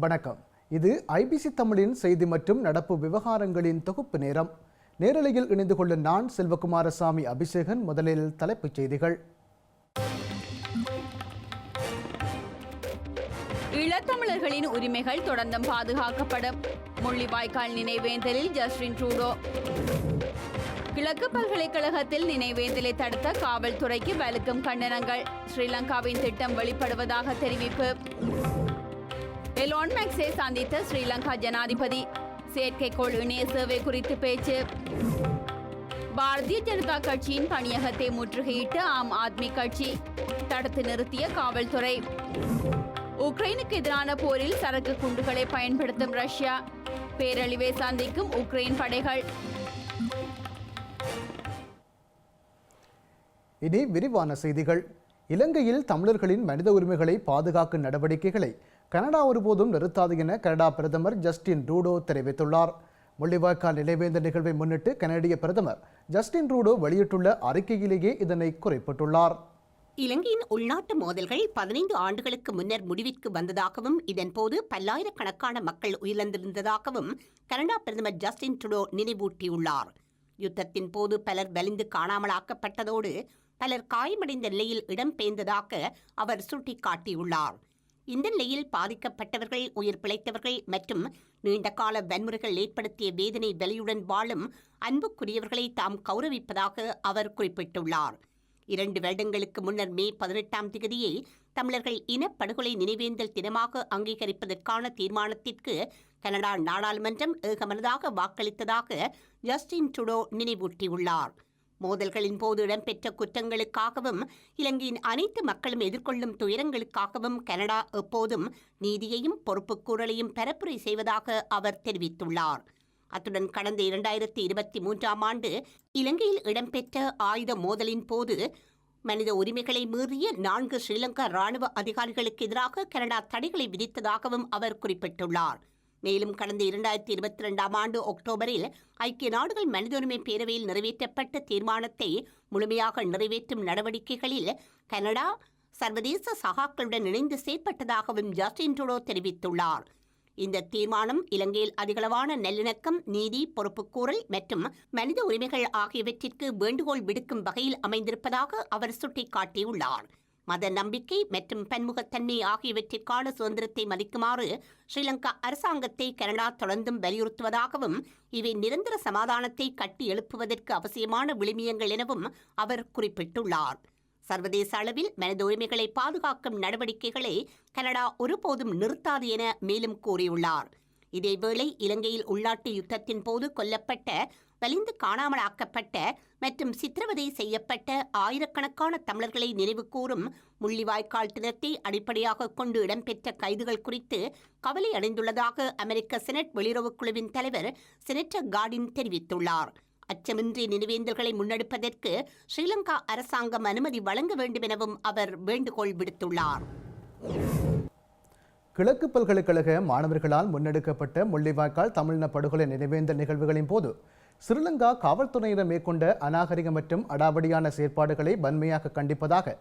வணக்கம். இது ஐபிசி தமிழின் செய்தி மற்றும் நடப்பு விவகாரங்களின் தொகுப்பு நேரம். நேரலையில் இணைந்து கொள்ளும் நான் செல்வகுமாரசாமி அபிஷேகன் முதலில் தலைப்புச் செய்திகள். இளத்தமிழர்களின் உரிமைகள் தொடர்ந்தும் பாதுகாக்கப்படும். முள்ளிவாய்க்கால் நினைவேந்தலில் ஜஸ்டின் ட்ரூடோ. கிழக்கு பல்கலைக்கழகத்தில் நினைவேந்தலை தடுத்த காவல்துறைக்கு வலுக்கும் கண்டனங்கள். ஸ்ரீலங்காவின் திட்டம் வெளிப்படுவதாக தெரிவிப்பு. எலோன் மேக்ஸை சந்தித்த ஸ்ரீலங்கா ஜனாதிபதி. செயற்கைக்கோள் இணைய சேவை குறித்து பேச்சு. பாரதிய ஜனதா கட்சியின் பணியகத்தை முற்றுகையிட்டு ஆம் ஆத்மி கட்சி தடுத்து நிறுத்திய காவல்துறை. உக்ரைனுக்கு எதிரான போரில் சரக்கு குண்டுகளை பயன்படுத்தும் ரஷ்யா. பேரழிவை சந்திக்கும் உக்ரைன் படைகள். இனி விரிவான செய்திகள். இலங்கையில் தமிழர்களின் மனித உரிமைகளை பாதுகாக்கும் நடவடிக்கைகளை கனடா ஒருபோதும் நிறுத்தாது என கனடா பிரதமர் ஜஸ்டின் ரூடோ தெரிவித்துள்ளார். முள்ளிவாய்க்கால் நினைவேந்த நிகழ்வை முன்னிட்டு கனடிய பிரதமர் ஜஸ்டின் ரூடோ வெளியிட்டுள்ள அறிக்கையிலேயே இதனை குறிப்பிட்டுள்ளார். இலங்கையின் உள்நாட்டு மோதல்கள் பதினைந்து ஆண்டுகளுக்கு முன்னர் முடிவிற்கு வந்ததாகவும் இதன்போது பல்லாயிரக்கணக்கான மக்கள் உயிரிழந்திருந்ததாகவும் கனடா பிரதமர் ஜஸ்டின் ட்ருடோ நினைவூட்டியுள்ளார். யுத்தத்தின் போது பலர் வலிந்து காணாமலாக்கப்பட்டதோடு பலர் காயமடைந்த நிலையில் இடம்பெயர்ந்ததாக அவர் சுட்டிக்காட்டியுள்ளார். இந்த நிலையில் பாதிக்கப்பட்டவர்கள் உயிர் பிழைத்தவர்கள் மற்றும் நீண்டகால வன்முறைகள் ஏற்படுத்திய வேதனை வலியுடன் வாழும் அன்புக்குரியவர்களை தாம் கௌரவிப்பதாக அவர் குறிப்பிட்டுள்ளார். இரண்டு வருடங்களுக்கு முன்னர் மே பதினெட்டாம் தேதியை தமிழர்கள் இனப்படுகொலை நினைவேந்தல் தினமாக அங்கீகரிப்பதற்கான தீர்மானத்திற்கு கனடா நாடாளுமன்றம் ஏகமனதாக வாக்களித்ததாக ஜஸ்டின் ட்ருடோ நினைவூட்டியுள்ளார். மோதல்களின் போது இடம்பெற்ற குற்றங்களுக்காகவும் இலங்கையின் அனைத்து மக்களும் எதிர்கொள்ளும் துயரங்களுக்காகவும் கனடா எப்போதும் நீதியையும் பொறுப்புக்கூறலையும் பரப்புரை செய்வதாக அவர் தெரிவித்துள்ளார். அத்துடன் கடந்த இரண்டாயிரத்தி இருபத்தி மூன்றாம் ஆண்டு இலங்கையில் இடம்பெற்ற ஆயுத மோதலின் போது மனித உரிமைகளை மீறிய நான்கு ஸ்ரீலங்கா ராணுவ அதிகாரிகளுக்கு எதிராக கனடா தடைகளை விதித்ததாகவும் அவர் குறிப்பிட்டுள்ளார். மேலும் கடந்த இரண்டாயிரத்தி இருபத்தி ரெண்டாம் ஆண்டு அக்டோபரில் ஐக்கிய நாடுகள் மனித உரிமை பேரவையில் நிறைவேற்றப்பட்ட தீர்மானத்தை முழுமையாக நிறைவேற்றும் நடவடிக்கைகளில் கனடா சர்வதேச சகாக்களுடன் இணைந்து செயற்பட்டதாகவும் ஜஸ்டின் ட்ரூடோ தெரிவித்துள்ளார். இந்த தீர்மானம் இலங்கையில் அதிகளவான நல்லிணக்கம் நீதி பொறுப்புக்கூறல் மற்றும் மனித உரிமைகள் ஆகியவற்றிற்கு வேண்டுகோள் விடுக்கும் வகையில் அமைந்திருப்பதாக அவர் சுட்டிக்காட்டியுள்ளார். மத நம்பிக்கை மற்றும் பன்முகத்தன்மை ஆகியவற்றிற்கான சுதந்திரத்தை மதிக்குமாறு ஸ்ரீலங்கா அரசாங்கத்தை கனடா தொடர்ந்தும் வலியுறுத்துவதாகவும் இவை நிரந்தர சமாதானத்தை கட்டி எழுப்புவதற்கு அவசியமான விளிமியங்கள் எனவும் அவர் குறிப்பிட்டுள்ளார். சர்வதேச அளவில் மனித உரிமைகளை பாதுகாக்கும் நடவடிக்கைகளை கனடா ஒருபோதும் நிறுத்தாது என மேலும் கூறியுள்ளார். இதேவேளை இலங்கையில் உள்நாட்டு யுத்தத்தின் போது கொல்லப்பட்ட வலிந்து காணாமலாக்கப்பட்ட மற்றும் சித்திரவதை செய்யப்பட்ட ஆயிரக்கணக்கான தமிழர்களை நினைவுகூரும் முள்ளிவாய்க்கால் தினத்தை அடிப்படையாக கொண்டு இடம்பெற்ற கைதுகள் குறித்து கவலை அடைந்துள்ளதாக அமெரிக்க செனட் வெளியுறவுக் குழுவின் தலைவர் செனட்டர் கார்டின் தெரிவித்துள்ளார். அச்சமின்றி நினைவேந்தல்களை முன்னெடுப்பதற்கு ஸ்ரீலங்கா அரசாங்கம் அனுமதி வழங்க வேண்டும் எனவும் அவர் வேண்டுகோள் விடுத்துள்ளார். கிழக்கு பல்கலைக்கழக மாணவர்களால் முன்னெடுக்கப்பட்ட முள்ளிவாய்க்கால் தமிழின படுகொலை நினைவேந்தல் நிகழ்வுகளின் போது ஸ்ரீலங்கா காவல்துறையினர் மேற்கொண்ட அநாகரிக மற்றும் அடாவடியான செயற்பாடுகளை வன்மையாக கண்டிப்பதாக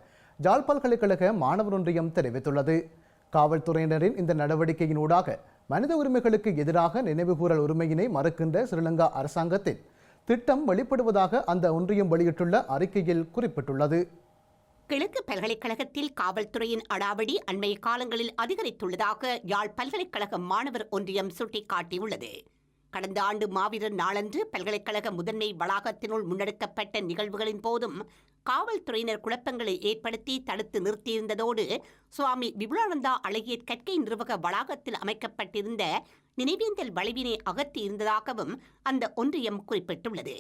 ஜாழ் பல்கலைக்கழக மாணவர் ஒன்றியம் தெரிவித்துள்ளது. காவல்துறையினரின் இந்த நடவடிக்கையினூடாக மனித உரிமைகளுக்கு எதிராக நினைவுகூரல் உரிமையினை மறுக்கின்ற ஸ்ரீலங்கா அரசாங்கத்தின் திட்டம் வெளிப்படுவதாக அந்த ஒன்றியம் வெளியிட்டுள்ள அறிக்கையில் குறிப்பிட்டுள்ளது. கிழக்கு பல்கலைக்கழகத்தில் காவல்துறையின் அடாவடி அண்மைய காலங்களில் அதிகரித்துள்ளதாக யாழ் பல்கலைக்கழக மாணவர் ஒன்றியம் சுட்டிக்காட்டியுள்ளது. கடந்த ஆண்டு மாவீரர் நாளன்று பல்கலைக்கழக முதன்மை வளாகத்தினுள் முன்னெடுக்கப்பட்ட நிகழ்வுகளின் போதும் காவல்துறையினர் குழப்பங்களை ஏற்படுத்தி தடுத்து நிறுத்தியிருந்ததோடு சுவாமி விபுலானந்தா அழகிய கற்கை நிர்வாக வளாகத்தில் அமைக்கப்பட்டிருந்த நினைவேந்தல் வளைவினை அகற்றியிருந்ததாகவும் அந்த ஒன்றியம் குறிப்பிட்டுள்ளது.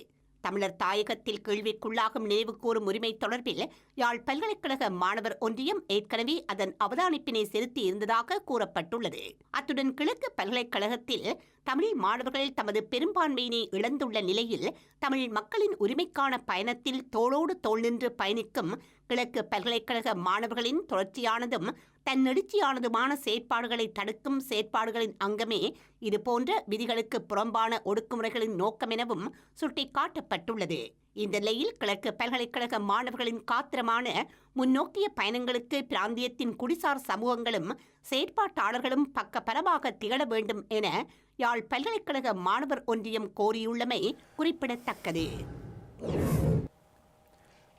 தமிழர் தாயகத்தில் கேள்விக்குள்ளாகும் நினைவு கூறும் உரிமை தொடர்பில் யாழ் பல்கலைக்கழக மாணவர் ஒன்றியம் ஏற்கனவே அதன் அவதானிப்பினை செலுத்தி இருந்ததாக கூறப்பட்டுள்ளது. அத்துடன் கிழக்கு பல்கலைக்கழகத்தில் தமிழ் மாணவர்கள் தமது பெரும்பான்மையினை இழந்துள்ள நிலையில் தமிழ் மக்களின் உரிமைக்கான பயணத்தில் தோளோடு தோள் நின்று பயணிக்கும் கிழக்கு பல்கலைக்கழக மாணவர்களின் தொடர்ச்சியானதும் தன்னெழுச்சியானதுமான செயற்பாடுகளை தடுக்கும் செயற்பாடுகளின் அங்கமே இதுபோன்ற விதிகளுக்கு புறம்பான ஒடுக்குமுறைகளின் நோக்கம் எனவும் சுட்டிக்காட்டப்பட்டுள்ளது. இந்த நிலையில் கிழக்கு பல்கலைக்கழக மாணவர்களின் காத்திரமான முன்னோக்கிய பயணங்களுக்கு பிராந்தியத்தின் குடிசார் சமூகங்களும் செயற்பாட்டாளர்களும் பக்கபலமாக திகழ வேண்டும் என யாழ் பல்கலைக்கழக மாணவர் ஒன்றியம் கோரியுள்ளமை குறிப்பிடத்தக்கது.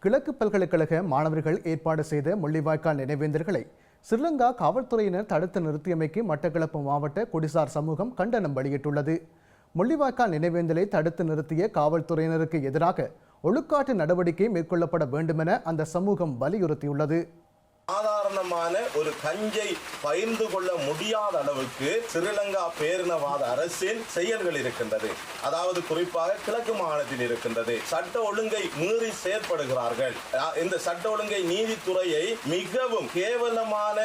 கிழக்கு பல்கலைக்கழக மாணவர்கள் ஏற்பாடு செய்த முள்ளிவாய்க்கால் நினைவேந்தர்களை ஸ்ரீலங்கா காவல்துறையினர் தடுத்து நிறுத்தியமைக்கு மட்டக்களப்பு மாவட்ட குடிசார் சமூகம் கண்டனம் வெளியிட்டுள்ளது. முள்ளிவாய்க்கால் நினைவேந்தலை தடுத்து நிறுத்திய காவல்துறையினருக்கு எதிராக ஒழுக்காட்டு நடவடிக்கை மேற்கொள்ளப்பட வேண்டுமென அந்த சமூகம் வலியுறுத்தியுள்ளது. சாதாரணமான ஒரு கஞ்சை பகிர்ந்து கொள்ள முடியாத அளவுக்கு ஸ்ரீலங்கா பேரினவாத அரசின் செயல்கள் இருக்கின்றது. அதாவது குறிப்பாக கிழக்கு மாகாணத்தில் இருக்கின்றது. சட்ட ஒழுங்கை மீறி செயற்படுகிறார்கள். இந்த சட்ட ஒழுங்கை நீதித்துறையை மிகவும் கேவலமான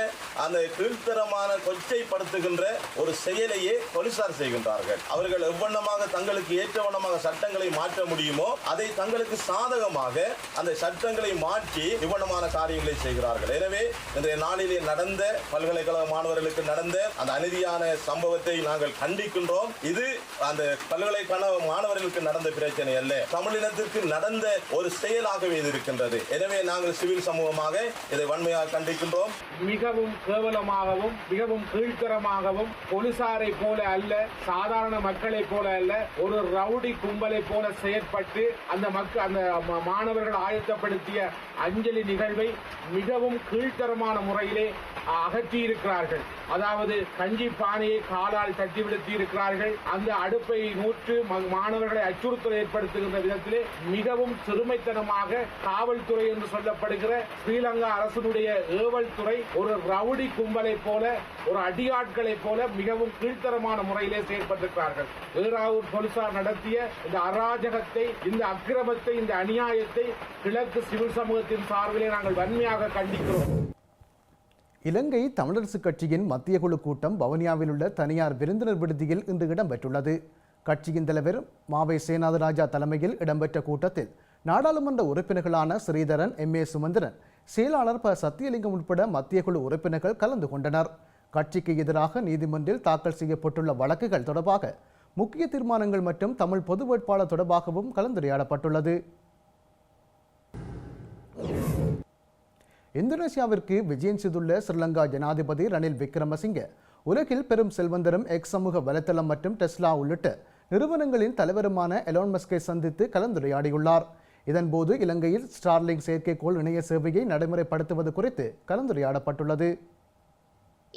அந்த கீழ்த்தரமான கொச்சைப்படுத்துகின்ற ஒரு செயலையே போலீசார் செய்கின்றார்கள். அவர்கள் எவ்வண்ணமாக தங்களுக்கு ஏற்றவண்ணமாக சட்டங்களை மாற்ற முடியுமோ அதை தங்களுக்கு சாதகமாக அந்த சட்டங்களை மாற்றி இவ்வண்ணமான காரியங்களை செய்கிறார்கள். எனவே இன்றைய நாளிலே நடந்த பல்கலைக்கழக மாணவர்களுக்கு நடந்த அந்த அநீதியான சம்பவத்தை நாங்கள் கண்டிக்கின்றோம். இது அந்த பல்கலைக்கழக மாணவர்களுக்கு நடந்த பிரச்சனை அல்ல. தமிழினத்திற்கு நடந்த ஒரு செயலாகவே இது இருக்கின்றது. எனவே நாங்கள் சிவில் சமூகமாக இதை வன்மையாக கண்டிக்கின்றோம். மிகவும் கேவலமாகவும் மிகவும் கீழ்த்தரமாகவும் போலீசாரை போல அல்ல சாதாரண மக்களை போல அல்ல ஒரு ரவுடி கும்பலை போல செயற்பட்டு அந்த மக்கள் அந்த மாணவர்கள் ஆயத்தப்படுத்திய அஞ்சலி நிகழ்வை மிகவும் கீழ்த்தரமான முறையிலே அகற்றியிருக்கிறார்கள். அதாவது கஞ்சி பானையை காலால் தட்டிவிடுத்தி இருக்கிறார்கள் அந்த அடுப்பை நூற்று மாணவர்களை அச்சுறுத்தல் ஏற்படுத்துகின்ற விதத்திலே மிகவும் சிறுமைத்தனமாக காவல்துறை என்று சொல்லப்படுகிற ஸ்ரீலங்கா அரசினுடைய ஏவல் துறை ஒரு ரவுடி கும்பலை போல ஒரு அடியாட்களைப் போல மிகவும் கீழ்த்தரமான முறையிலே செயற்பட்டிருக்கிறார்கள். ஏறாவூர் போலீசார் நடத்திய இந்த அராஜகத்தை இந்த அக்கிரமத்தை இந்த அநியாயத்தை கிழக்கு சிவில் சமூகத்தின் சார்பிலே நாங்கள் வன்மையாக கண்டிக்கிறோம். இலங்கை தமிழரசுக் கட்சியின் மத்திய குழு கூட்டம் வவுனியாவில் உள்ள தனியார் விருந்தினர் விடுதியில் இன்று இடம்பெற்றுள்ளது. கட்சியின் தலைவர் மாவை சேனாதராஜா தலைமையில் இடம்பெற்ற கூட்டத்தில் நாடாளுமன்ற உறுப்பினர்களான ஸ்ரீதரன் எம். ஏ. சுமந்திரன் செயலாளர் ப. சத்தியலிங்கம் உட்பட மத்திய குழு உறுப்பினர்கள் கலந்து கொண்டனர். கட்சிக்கு எதிராக நீதிமன்றில் தாக்கல் செய்யப்பட்டுள்ள வழக்குகள் தொடர்பாக முக்கிய தீர்மானங்கள் மற்றும் தமிழ் பொது வேட்பாளர் தொடர்பாகவும் கலந்துரையாடப்பட்டுள்ளது. இந்தோனேசியாவிற்கு விஜயம் செய்துள்ள ஸ்ரீலங்கா ஜனாதிபதி ரணில் விக்ரமசிங்கே உலகில் பெரும் செல்வந்தரும் எக்ஸ் சமூக வலைத்தளம் மற்றும் டெஸ்லா உள்ளிட்ட நிறுவனங்களின் தலைவருமான எலோன் மஸ்கை சந்தித்து கலந்துரையாடியுள்ளார். இதன்போது இலங்கையில் ஸ்டார்லிங் செயற்கைக்கோள் இணைய சேவையை நடைமுறைப்படுத்துவது குறித்து கலந்துரையாடப்பட்டுள்ளது.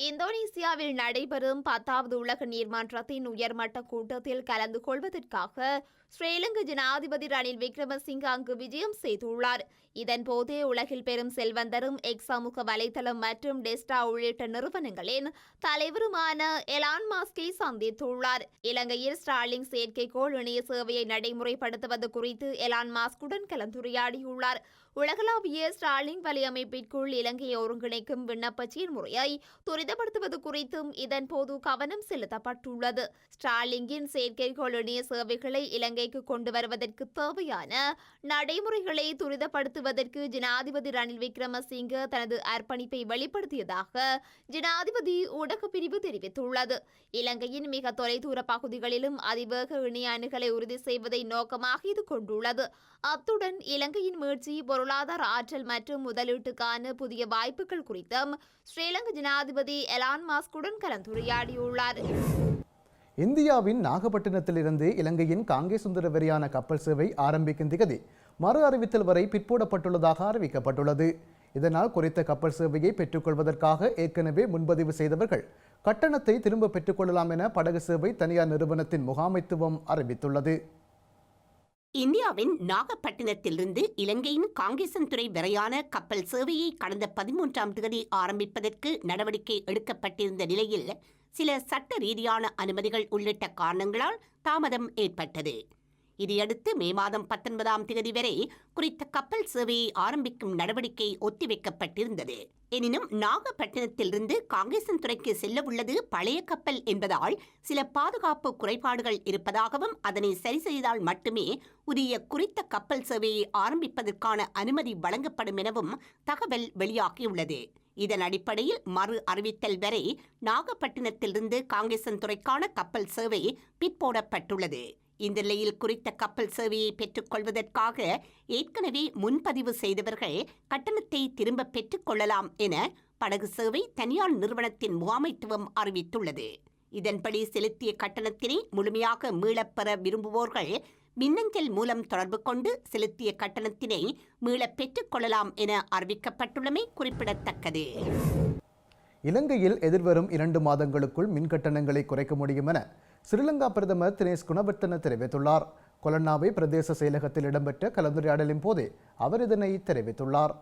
இந்தோனேசியாவில் நடைபெறும் பத்தாவது உலக நீர்மன்றத்தின் உயர்மட்ட கூட்டத்தில் கலந்து கொள்வதற்காக ஸ்ரீலங்கா ஜனாதிபதி ரணில் விக்ரமசிங்க அங்கு விஜயம் செய்துள்ளார். இதன்போதே உலகில் பெரும் செல்வந்தரும் எக்ஸ் சமூக வலைதளம் மற்றும் டெஸ்டா உள்ளிட்ட நிறுவனங்களின் தலைவருமான எலான் மாஸ்கை சந்தித்துள்ளார். இலங்கையில் ஸ்டார்லிங் செயற்கைக்கோள் இணைய சேவையை நடைமுறைப்படுத்துவது குறித்து எலான் மாஸ்குடன் கலந்துரையாடியுள்ளார். உலகளாவிய ஸ்டாலிங் வலையமைப்பிற்குள் இலங்கையை ஒருங்கிணைக்கும் விண்ணப்பச்சியின் முறையை துரிதப்படுத்துவது குறித்தும் இதன்போது கவனம் செலுத்தப்பட்டுள்ளது. ஸ்டாலிங்கின் செயற்கைக்கோள் இணைய சேவைகளை இலங்கைக்கு கொண்டு வருவதற்கு தேவையான நடைமுறைகளை துரிதப்படுத்துவதற்கு ஜனாதிபதி ரணில் விக்ரமசிங்க தனது அர்ப்பணிப்பை வெளிப்படுத்தியதாக ஜனாதிபதி ஊடகப் பிரிவு தெரிவித்துள்ளது. இலங்கையின் மிக தொலைதூர பகுதிகளிலும் அதிவேக இணைய அணுகலை உறுதி செய்வதை நோக்கமாக இது கொண்டுள்ளது. அத்துடன் இலங்கையின் மீட்சி பொருளாதார ஆற்றல் மற்றும் முதலீட்டுக்கான புதிய வாய்ப்புகள் குறித்தும் ஸ்ரீலங்கா ஜனாதிபதி எலான் மாஸ்குடன் கலந்துரையாடியுள்ளார். இந்தியாவின் நாகப்பட்டினத்திலிருந்து இலங்கையின் காங்கே சுந்தர வரியான கப்பல் சேவை ஆரம்பிக்கும் திகதி மறு அறிவித்தல் வரை பிற்போடப்பட்டுள்ளதாக அறிவிக்கப்பட்டுள்ளது. இதனால் குறித்த கப்பல் சேவையை பெற்றுக்கொள்வதற்காக ஏற்கனவே முன்பதிவு செய்தவர்கள் கட்டணத்தை திரும்ப பெற்றுக்கொள்ளலாம் என படகு சேவை தனியார் நிறுவனத்தின் முகாமைத்துவம் அறிவித்துள்ளது. இந்தியாவின் நாகப்பட்டினத்திலிருந்து இலங்கையின் காங்கேசன் துறை வரையான கப்பல் சேவையை கடந்த பதிமூன்றாம் தேதி ஆரம்பிப்பதற்கு நடவடிக்கை எடுக்கப்பட்டிருந்த நிலையில் சில சட்ட ரீதியான அனுமதிகள் உள்ளிட்ட காரணங்களால் தாமதம் ஏற்பட்டது. இதையடுத்து மே மாதம் பத்தொன்பதாம் தேதி வரை குறித்த கப்பல் சேவையை ஆரம்பிக்கும் நடவடிக்கை ஒத்திவைக்கப்பட்டிருந்தது. எனினும் நாகப்பட்டினத்திலிருந்து காங்கேசன் துறைக்கு செல்ல உள்ளது பழைய கப்பல் என்பதால் சில பாதுகாப்பு குறைபாடுகள் இருப்பதாகவும் அதனை சரி செய்தால் மட்டுமே உரிய குறித்த கப்பல் சேவையை ஆரம்பிப்பதற்கான அனுமதி வழங்கப்படும் எனவும் தகவல் வெளியாகியுள்ளது. இதன் அடிப்படையில் மறு அறிவித்தல் வரை நாகப்பட்டினத்திலிருந்து காங்கேசன் துறைக்கான கப்பல் சேவை பிற்போடப்பட்டுள்ளது. இந்த நிலையில் குறித்த கப்பல் சேவையை பெற்றுக்கொள்வதற்காக ஏற்கனவே முன்பதிவு செய்தவர்கள் கட்டணத்தை திரும்ப பெற்றுக்கொள்ளலாம் என படகு சேவை தனியார் நிறுவனத்தின் முகாமைத்துவம் அறிவித்துள்ளது. இதன்படி செலுத்திய கட்டணத்தினை முழுமையாக மீளப்பெற விரும்புவோர்கள் மின்னஞ்சல் மூலம் தொடர்பு கொண்டு செலுத்திய கட்டணத்தினை மீளப் பெற்றுக்கொள்ளலாம் என அறிவிக்கப்பட்டுள்ளமை குறிப்பிடத்தக்கது. இலங்கையில் எதிர்வரும் இரண்டு மாதங்களுக்குள் மின் கட்டணங்களை குறைக்க முடியும் என ஸ்ரீலங்கா பிரதமர் தினேஷ் குணவர்த்தன தெரிவித்துள்ளார். கொலன்னாவை பிரதேச செயலகத்தில் இடம்பெற்ற கலந்துரையாடலின் போதே அவர் இதனை தெரிவித்துள்ளார்.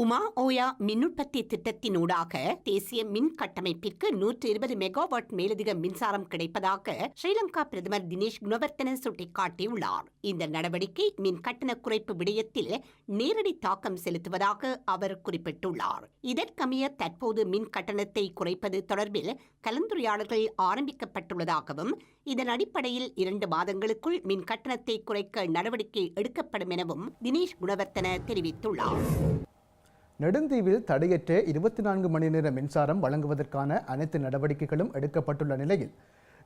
உமா ஓயா மின்னுற்பத்தி திட்டத்தினூடாக தேசிய மின் கட்டமைப்பிற்கு நூற்று இருபது மெகாவாட் மேலதிக மின்சாரம் கிடைப்பதாக ஸ்ரீலங்கா பிரதமர் தினேஷ் குணவர்த்தன சுட்டிக்காட்டியுள்ளார். இந்த நடவடிக்கை மின் கட்டண குறைப்பு விடயத்தில் நேரடி தாக்கம் செலுத்துவதாக அவர் குறிப்பிட்டுள்ளார். இதற்கமைய தற்போது மின் கட்டணத்தை குறைப்பது தொடர்பில் கலந்துரையாடல்கள் ஆரம்பிக்கப்பட்டுள்ளதாகவும் இதன் அடிப்படையில் இரண்டு மாதங்களுக்குள் மின் கட்டணத்தை குறைக்க நடவடிக்கை எடுக்கப்படும் எனவும் தினேஷ் குணவர்த்தன தெரிவித்துள்ளார். நெடுந்தீவில் தடையற்ற இருபத்தி நான்கு மணி நேர மின்சாரம் வழங்குவதற்கான அனைத்து நடவடிக்கைகளும் எடுக்கப்பட்டுள்ள நிலையில்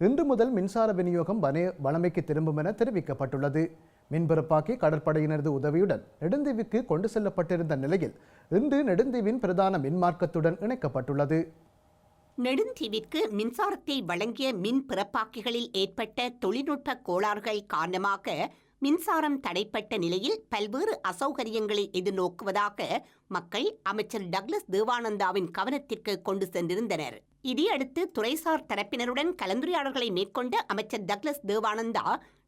இன்று முதல் மின்சார விநியோகம் வளமைக்கு திரும்பும் என தெரிவிக்கப்பட்டுள்ளது. மின்பரப்பாக்கி கடற்படையினரது உதவியுடன் நெடுந்தீவுக்கு கொண்டு செல்லப்பட்டிருந்த நிலையில் இன்று நெடுந்தீவின் பிரதான மின்மார்க்கத்துடன் இணைக்கப்பட்டுள்ளது. நெடுந்தீவிற்கு மின்சாரத்தை வழங்கிய மின் பிறப்பாக்கிகளில் ஏற்பட்ட தொழில்நுட்ப கோளாறுகள் காரணமாக மின்சாரம் தடைப்பட்ட நிலையில் பல்வேறு அசௌகரியங்களை எதிர்நோக்குவதாக மக்கள் அமைச்சர் டக்ளஸ் தேவானந்தாவின் கவனத்திற்கு கொண்டு சென்றிருந்தனர். இதையடுத்து துறைசார் தரப்பினருடன் கலந்துரையாடல்களை மேற்கொண்ட அமைச்சர் டக்ளஸ் தேவானந்தா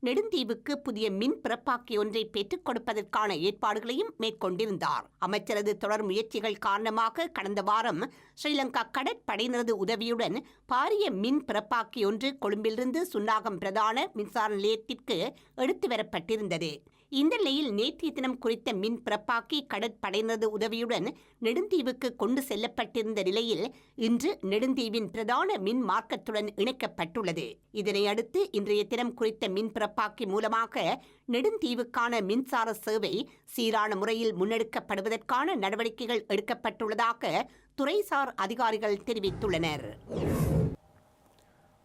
நெடுந்தீவுக்கு புதிய மின் பிறப்பாக்கி ஒன்றை பெற்றுக் கொடுப்பதற்கான ஏற்பாடுகளையும் மேற்கொண்டிருந்தார். அமைச்சரது தொடர் முயற்சிகள் காரணமாக கடந்த வாரம் ஸ்ரீலங்கா கடற்படையினரது உதவியுடன் பாரிய மின் பிறப்பாக்கி ஒன்று கொழும்பிலிருந்து சுன்னாகம் பிரதான மின்சார நிலையத்திற்கு எடுத்து வரப்பட்டிருந்தது இந்த நிலையில் நேற்றைய தினம் குறித்த மின் பிறப்பாக்கி கடற்படையினரது உதவியுடன் நெடுந்தீவுக்கு கொண்டு செல்லப்பட்டிருந்த நிலையில் இன்று நெடுந்தீவின் பிரதான மின் மார்க்கத்துடன் இணைக்கப்பட்டுள்ளது. இதனையடுத்து இன்றைய தினம் குறித்த மின் பிறப்பாக்கி மூலமாக நெடுந்தீவுக்கான மின்சார சேவை சீரான முறையில் முன்னெடுக்கப்படுவதற்கான நடவடிக்கைகள் எடுக்கப்பட்டுள்ளதாக துறைசார் அதிகாரிகள் தெரிவித்துள்ளனர்.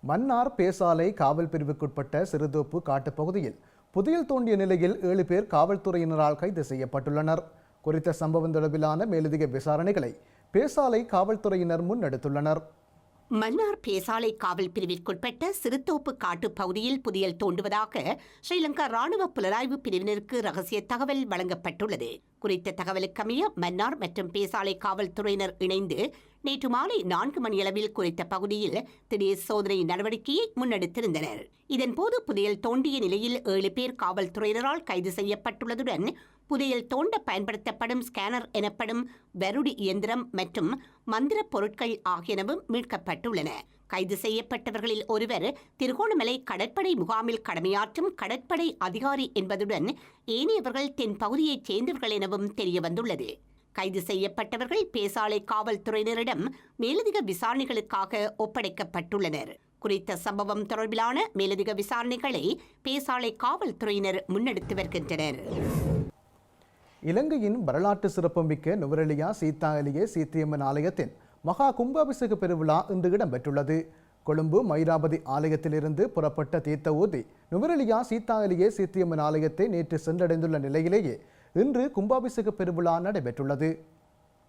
மன்னார் பேசாலை காவல் பிரிவுக்குட்பட்ட சிறுதோப்பு காட்டுப் பகுதியில் புதையல் தோண்டிய நிலையில் ஏழு பேர் காவல்துறையினரால் கைது செய்யப்பட்டுள்ளனர். குறித்த சம்பவம் தொடர்பிலான மேலதிக விசாரணைகளை பேசாலை காவல்துறையினர் முன்னெடுத்துள்ளனர். மன்னார் பேசாலை காவல் பிரிவிற்குட்பட்ட சிறுத்தோப்பு காட்டு பகுதியில் புதியல் தோண்டுவதாக ஸ்ரீலங்கா ராணுவ புலனாய்வு பிரிவினருக்கு ரகசிய தகவல் வழங்கப்பட்டுள்ளது. குறித்த தகவலுக்கமைய மன்னார் மற்றும் பேசாலை காவல்துறையினர் இணைந்து நேற்று மாலை நான்கு மணியளவில் குறித்த பகுதியில் திடீர் சோதனை நடவடிக்கையை முன்னெடுத்திருந்தனர். இதன்போது புதையல் தோண்டிய நிலையில் ஏழு பேர் காவல்துறையினரால் கைது செய்யப்பட்டுள்ளதுடன் புதையல் தோண்ட பயன்படுத்தப்படும் ஸ்கேனர் எனப்படும் வருடி இயந்திரம் மற்றும் மந்திர பொருட்கள் ஆகியனவும் மீட்கப்பட்டுள்ளன. கைது செய்யப்பட்டவர்களில் ஒருவர் திருகோணமலை கடற்படை முகாமில் கடமையாற்றும் கடற்படை அதிகாரி என்பதுடன் ஏனையவர்கள் தென் பகுதியைச் சேர்ந்தவர்கள் எனவும் தெரியவந்துள்ளது. கைது செய்யப்பட்டவர்கள் பேசாலை காவல்துறையினரிடம் மேலதிக விசாரணைகளுக்காக ஒப்படைக்கப்பட்டுள்ளனர். குறித்த சம்பவம் தொடர்பிலான மேலதிக விசாரணைகளை பேசாலை காவல்துறையினர் முன்னெடுத்து வருகின்றனர். இலங்கையின் வரலாற்று சிறப்புமிக்க நுவரெலியா சீதா அலியே சீத்தியம்மன் ஆலயத்தின் மகா கும்பாபிஷேக பெருவிழா இன்று இடம்பெற்றுள்ளது. கொழும்பு மயிராபதி ஆலயத்திலிருந்து புறப்பட்ட தீர்த்த ஊதி நுவரெலியா சீதா அலியே சீத்தியம்மன் ஆலயத்தை நேற்று சென்றடைந்துள்ள நிலையிலேயே இன்று கும்பாபிஷேக பெருவிழா நடைபெற்றுள்ளது.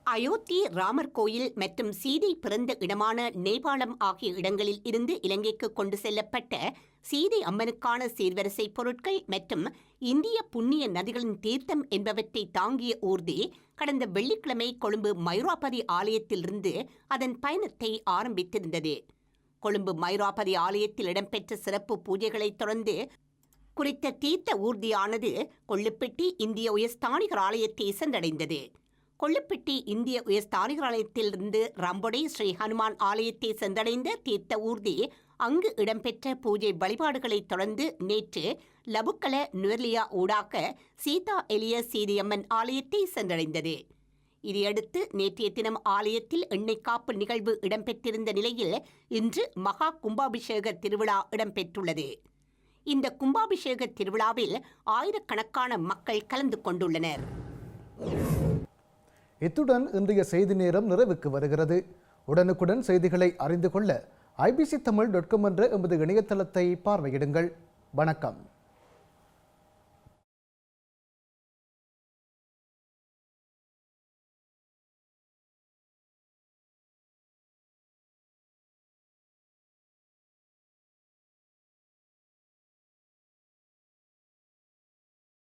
அயோத்தி ராமர் கோயில் மற்றும் சீதை பிறந்த இடமான நேபாளம் ஆகிய இடங்களில் இருந்து இலங்கைக்கு கொண்டு செல்லப்பட்ட சீதை அம்மனுக்கான சீர்வரிசை பொருட்கள் மற்றும் இந்திய புண்ணிய நதிகளின் தீர்த்தம் என்பவற்றை தாங்கிய ஊர்தி கடந்த வெள்ளிக்கிழமை கொழும்பு மைராபதி ஆலயத்திலிருந்து அதன் பயணத்தை ஆரம்பித்திருந்தது. கொழும்பு மைராபதி ஆலயத்தில் இடம்பெற்ற சிறப்பு பூஜைகளைத் தொடர்ந்து குறித்த தீர்த்த ஊர்தியானது கொள்ளுப்பட்டி இந்திய உயர்ஸ்தானிகர் ஆலயத்தை சென்றடைந்தது. கொள்ளுப்பட்டி இந்திய உயர் ஆலயத்திலிருந்து ரம்பொடை ஸ்ரீ ஹனுமான் ஆலயத்தை சென்றடைந்த தீர்த்த ஊர்தி அங்கு இடம்பெற்ற பூஜை வழிபாடுகளைத் தொடர்ந்து நேற்று லபுக்கல நுவர்லியா ஊடாக சீதா எலிய சீரியம்மன் ஆலயத்தை சென்றடைந்தது. இதையடுத்து நேற்றைய தினம் ஆலயத்தில் எண்ணெய் காப்பு நிகழ்வு இடம்பெற்றிருந்த நிலையில் இன்று மகா கும்பாபிஷேக திருவிழா இடம்பெற்றுள்ளது. இந்த கும்பாபிஷேக திருவிழாவில் ஆயிரக்கணக்கான மக்கள் கலந்து கொண்டுள்ளனர். இத்துடன் இன்றைய செய்தி நேரம் நிறைவுக்கு வருகிறது. உடனுக்குடன் செய்திகளை அறிந்து கொள்ள ஐபிசி தமிழ் டாட் காம் என்ற எமது இணையதளத்தை பார்வையிடுங்கள். வணக்கம்.